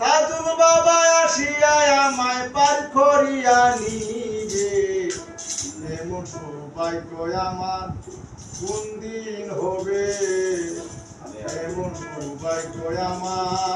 দাদুর বাবা আসিয়া আমায় পার করিয়া নিবে সৌভাগ্য আমার কোন দিন হবে এমন সৌভাগ্য আমার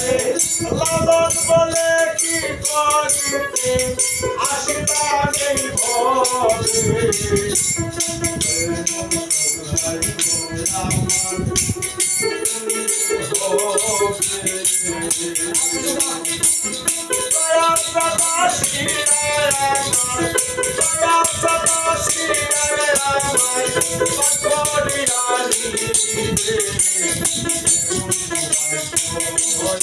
লালন বলে কি করিতে? আসিলাম এই ভরে প্রকাশ Oh,